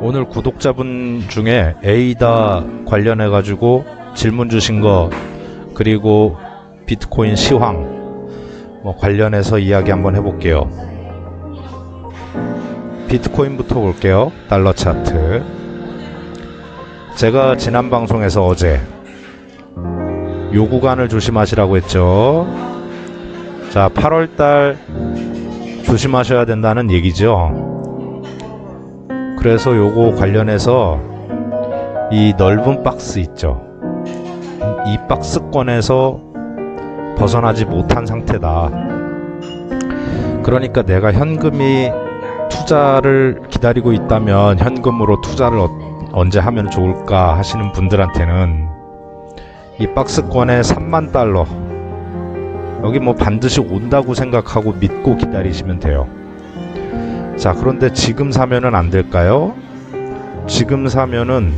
오늘 구독자분 중에 에이다 관련해 가지고 질문 주신 거 그리고 비트코인 시황 뭐 관련해서 이야기 한번 해볼게요. 비트코인부터 볼게요. 달러 차트. 제가 지난 방송에서 어제 요 구간을 조심하시라고 했죠. 자, 8월달 조심하셔야 된다는 얘기죠. 그래서 요거 관련해서 이 넓은 박스 있죠. 이 박스권에서 벗어나지 못한 상태다. 그러니까 내가 현금이 투자를 기다리고 있다면 현금으로 투자를 어- 언제 하면 좋을까 하시는 분들한테는 이 박스권에 3만 달러 여기 뭐 반드시 온다고 생각하고 믿고 기다리시면 돼요. 자, 그런데 지금 사면은 안 될까요? 지금 사면은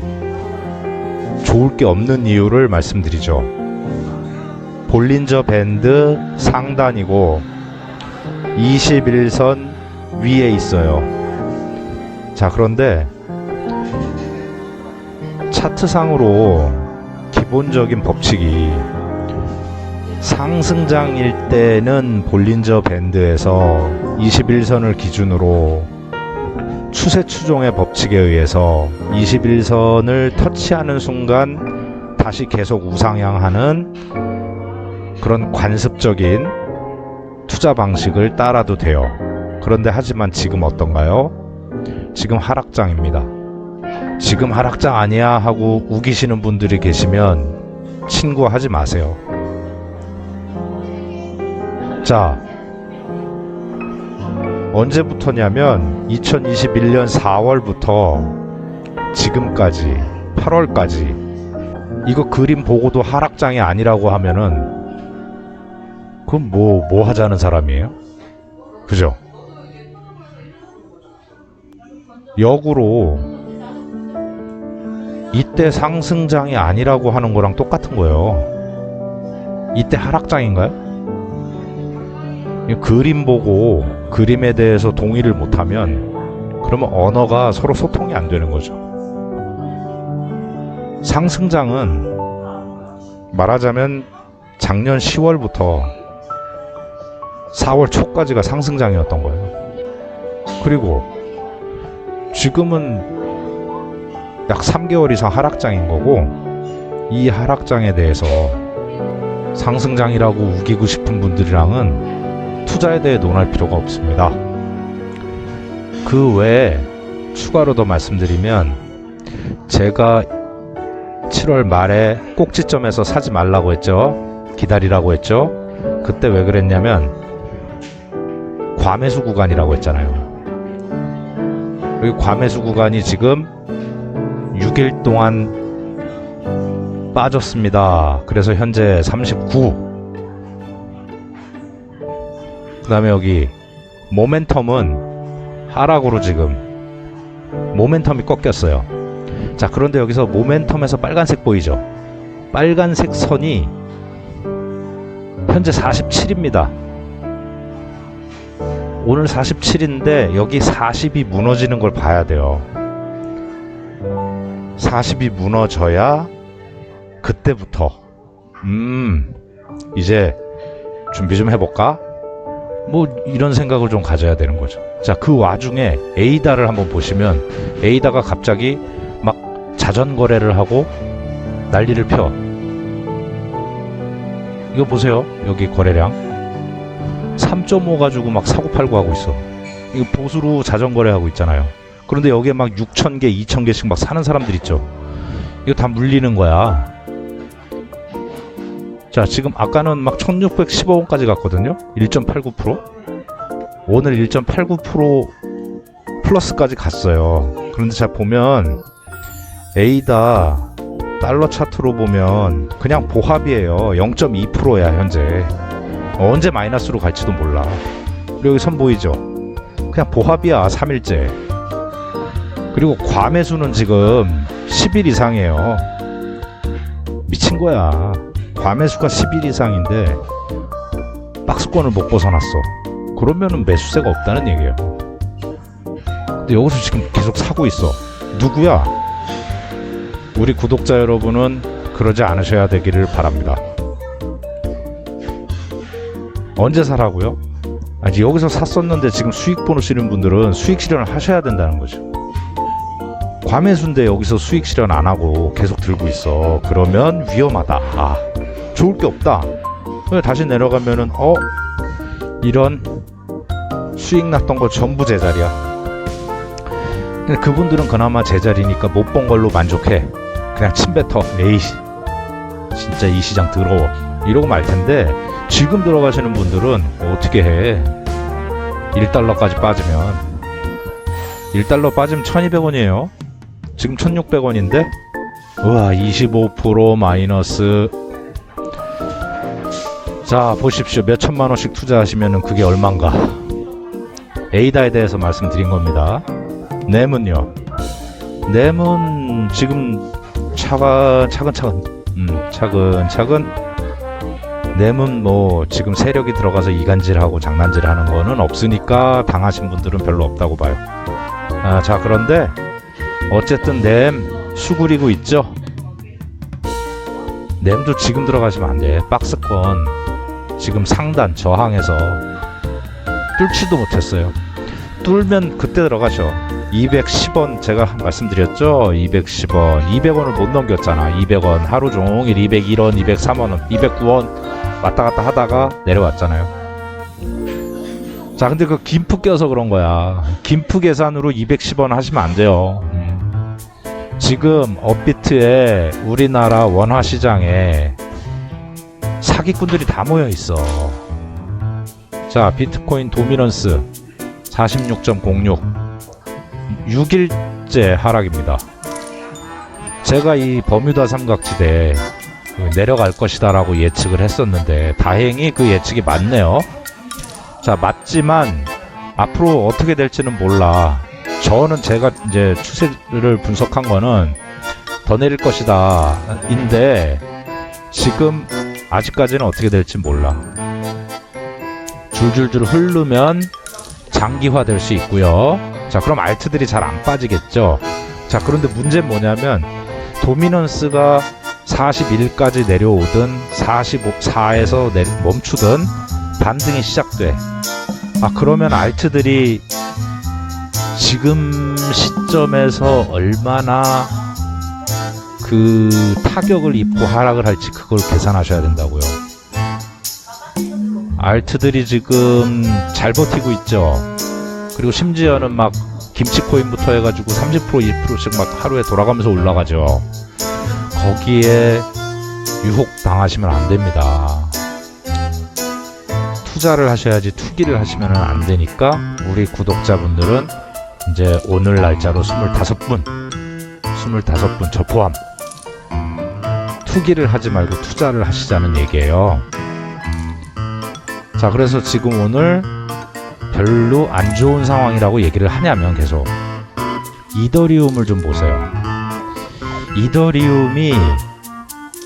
좋을 게 없는 이유를 말씀드리죠. 볼린저 밴드 상단이고 21선 위에 있어요. 자, 그런데 차트상으로 기본적인 법칙이 상승장일 때는 볼린저 밴드에서 21선을 기준으로 추세 추종의 법칙에 의해서 21선을 터치하는 순간 다시 계속 우상향하는 그런 관습적인 투자 방식을 따라도 돼요. 그런데 하지만 지금 어떤가요? 지금 하락장입니다. 지금 하락장 아니야 하고 우기시는 분들이 계시면 친구하지 마세요. 자, 언제부터냐면 2021년 4월부터 지금까지 8월까지 이거 그림 보고도 하락장이 아니라고 하면은 그럼 뭐, 뭐 하자는 사람이에요? 그죠? 역으로 이때 상승장이 아니라고 하는 거랑 똑같은 거예요. 이때 하락장인가요? 이 그림 보고 그림에 대해서 동의를 못하면 그러면 언어가 서로 소통이 안 되는 거죠. 상승장은 말하자면 작년 10월부터 4월 초까지가 상승장이었던 거예요. 그리고 지금은 약 3개월 이상 하락장인 거고 이 하락장에 대해서 상승장이라고 우기고 싶은 분들이랑은 투자에 대해 논할 필요가 없습니다. 그 외에 추가로 더 말씀드리면 제가 7월 말에 꼭지점에서 사지 말라고 했죠. 기다리라고 했죠. 그때 왜 그랬냐면 과매수 구간이라고 했잖아요. 여기 과매수 구간이 지금 6일 동안 빠졌습니다. 그래서 현재 39. 그 다음에 여기 모멘텀은 하락으로 지금 모멘텀이 꺾였어요. 자, 그런데 여기서 모멘텀에서 빨간색 보이죠? 빨간색 선이 현재 47입니다. 오늘 47인데 여기 40이 무너지는 걸 봐야 돼요. 40이 무너져야 그때부터 음 이제 준비 좀 해볼까? 뭐 이런 생각을 좀 가져야 되는 거죠. 자 그 와중에 에이다를 한번 보시면 에이다가 갑자기 막 자전 거래를 하고 난리를 펴. 이거 보세요. 여기 거래량 3.5 가지고 막 사고 팔고 하고 있어. 이거 보수로 자전 거래하고 있잖아요. 그런데 여기에 막 6천 개, 2천 개씩 막 사는 사람들 있죠. 이거 다 물리는 거야. 자, 지금 아까는 막 1615원까지 갔거든요. 1.89%. 오늘 1.89% 플러스까지 갔어요. 그런데 자 보면 에이다 달러 차트로 보면 그냥 보합이에요. 0.2%야 현재. 언제 마이너스로 갈지도 몰라. 그리고 여기 선 보이죠? 그냥 보합이야 3일째. 그리고 과매수는 지금 10일 이상이에요. 미친 거야. 과매 수가 10일 이상인데 박스권을 못 벗어났어. 그러면은 매수세가 없다는 얘기예요. 근데 여기서 지금 계속 사고 있어. 누구야? 우리 구독자 여러분은 그러지 않으셔야 되기를 바랍니다. 언제 사라고요? 아니 여기서 샀었는데 지금 수익 보시는 분들은 수익 실현을 하셔야 된다는 거죠. 과매수인데 여기서 수익 실현 안 하고 계속 들고 있어. 그러면 위험하다. 아, 좋을 게 없다. 다시 내려가면은 어 이런 수익 났던 거 전부 제자리야. 근데 그분들은 그나마 제자리니까 못 본 걸로 만족해. 그냥 침 뱉어. 에이씨, 진짜 이 시장 더러워. 이러고 말 텐데 지금 들어가시는 분들은 어떻게 해? 1달러까지 빠지면 1달러 빠지면 1200원이에요. 지금 1600원인데 우와 25% 마이너스 자 보십시오. 몇 천만 원씩 투자하시면 그게 얼만가? 에이다에 대해서 말씀드린 겁니다. 램은요. 램은 지금 차가 차근차근 음, 차근차근 램은 뭐 지금 세력이 들어가서 이간질하고 장난질하는 거는 없으니까 당하신 분들은 별로 없다고 봐요. 아, 자 그런데 어쨌든 램 수그리고 있죠? 램도 지금 들어가시면 안돼. 박스권 지금 상단 저항에서 뚫지도 못했어요. 뚫면 그때 들어가셔 210원 제가 말씀드렸죠? 210원. 200원을 못 넘겼잖아. 200원. 하루 종일 201원 203원 209원. 왔다 갔다 하다가 내려왔잖아요. 자 근데 그 김프 껴서 그런 거야. 김프 계산으로 210원 하시면 안 돼요. 음. 지금 업비트에 우리나라 원화 시장에 사기꾼들이 다 모여 있어. 자, 비트코인 도미넌스 46.06 6일째 하락입니다. 제가 이 버뮤다 삼각지대 그 내려갈 것이다라고 예측을 했었는데 다행히 그 예측이 맞네요. 자, 맞지만 앞으로 어떻게 될지는 몰라. 저는 제가 이제 추세를 분석한 거는 더 내릴 것이다. 인데 지금 아직까지는 어떻게 될지 몰라. 줄줄줄 흐르면 장기화 될 수 있고요. 자, 그럼 알트들이 잘 안 빠지겠죠. 자, 그런데 문제는 뭐냐면 도미넌스가 41까지 내려오든 44에서 내, 멈추든 반등이 시작돼. 아, 그러면 알트들이 지금 시점에서 얼마나 그 타격을 입고 하락을 할지 그걸 계산하셔야 된다고요. 알트들이 지금 잘 버티고 있죠. 그리고 심지어는 막 김치 코인부터 해가지고 30% 1%씩 막 하루에 돌아가면서 올라가죠. 거기에 유혹 당하시면 안 됩니다. 투자를 하셔야지 투기를 하시면 안 되니까 우리 구독자분들은 이제 오늘 날짜로 25분 25분 저 포함 투기를 하지 말고 투자를 하시자는 얘기예요. 자, 그래서 지금 오늘 별로 안 좋은 상황이라고 얘기를 하냐면 계속 이더리움을 좀 보세요. 이더리움이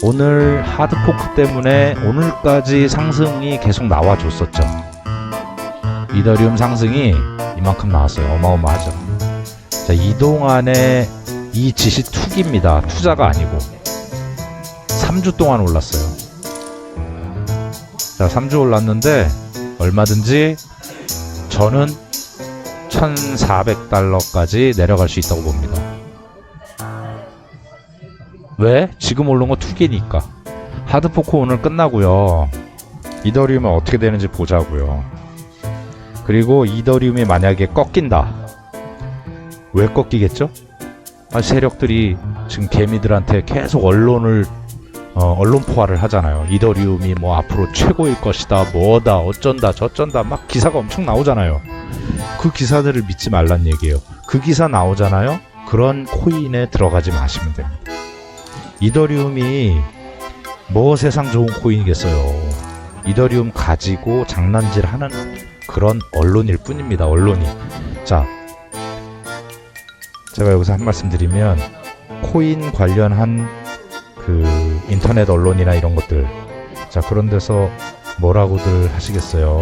오늘 하드포크 때문에 오늘까지 상승이 계속 나와줬었죠. 이더리움 상승이 이만큼 나왔어요. 어마어마하죠. 자, 이동안에 이 짓이 투기입니다. 투자가 아니고. 3주 동안 올랐어요. 자, 3주 올랐는데 얼마든지 저는 1,400달러까지 내려갈 수 있다고 봅니다. 왜? 지금 오른 거 투기니까. 하드포크 오늘 끝나고요. 이더리움은 어떻게 되는지 보자고요. 그리고 이더리움이 만약에 꺾인다. 왜 꺾이겠죠? 아, 세력들이 지금 개미들한테 계속 언론을 어, 언론 포화를 하잖아요. 이더리움이 뭐 앞으로 최고일 것이다, 뭐다, 어쩐다, 저쩐다, 막 기사가 엄청 나오잖아요. 그 기사들을 믿지 말란 얘기예요. 그 기사 나오잖아요. 그런 코인에 들어가지 마시면 됩니다. 이더리움이 뭐 세상 좋은 코인이겠어요. 이더리움 가지고 장난질 하는 그런 언론일 뿐입니다. 언론이. 자, 제가 여기서 한 말씀 드리면 코인 관련한 그 인터넷 언론이나 이런 것들 자 그런 데서 뭐라고들 하시겠어요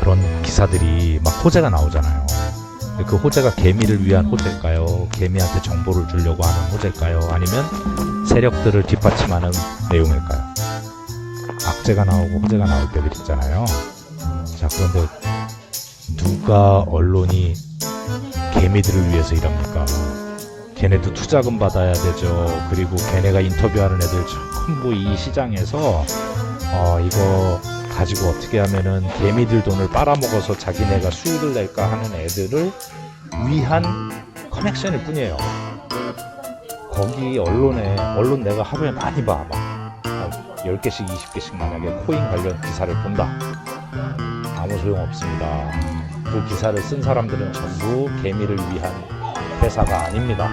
그런 기사들이 막 호재가 나오잖아요 그 호재가 개미를 위한 호재일까요 개미한테 정보를 주려고 하는 호재일까요? 아니면 세력들을 뒷받침하는 내용일까요? 악재가 나오고 호재가 나올 때들 있잖아요. 자, 그런데 누가 언론이 개미들을 위해서 일합니까? 걔네도 투자금 받아야 되죠. 그리고 걔네가 인터뷰하는 애들 전부 이 시장에서 어, 이거 가지고 어떻게 하면은 개미들 돈을 빨아먹어서 자기네가 수익을 낼까 하는 애들을 위한 커넥션일 뿐이에요. 거기 언론에, 언론 내가 하루에 많이 봐. 막, 어, 10개씩, 20개씩 만약에 코인 관련 기사를 본다. 아무 소용 없습니다. 그 기사를 쓴 사람들은 전부 개미를 위한 회사가 아닙니다.